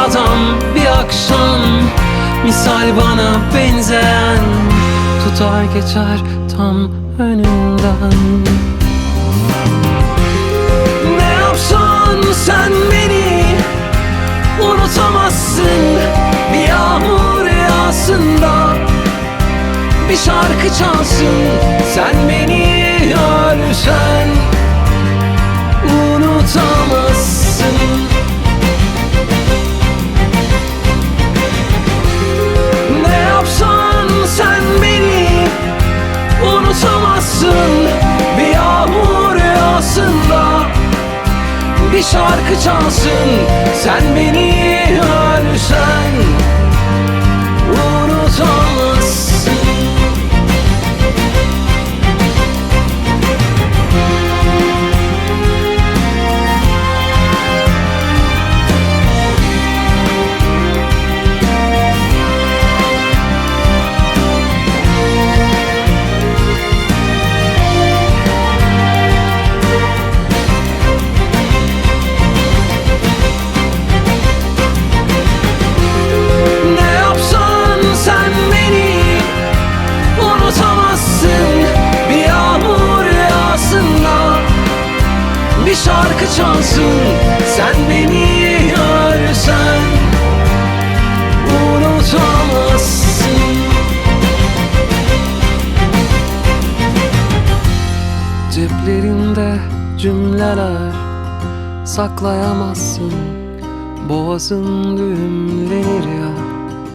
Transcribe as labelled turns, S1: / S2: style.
S1: adam bir akşam Misal bana benzeyen Tutar geçer tam önünden. Ne yapsan sen beni Unutamazsın Bir yağmur yağsında Bir şarkı çalsın Bir şarkı çalsın. Sen beni şarkı çalsın. Sen beni görsen Unutamazsın. Ceplerinde cümleler saklayamazsın. Boğazın düğümlenir ya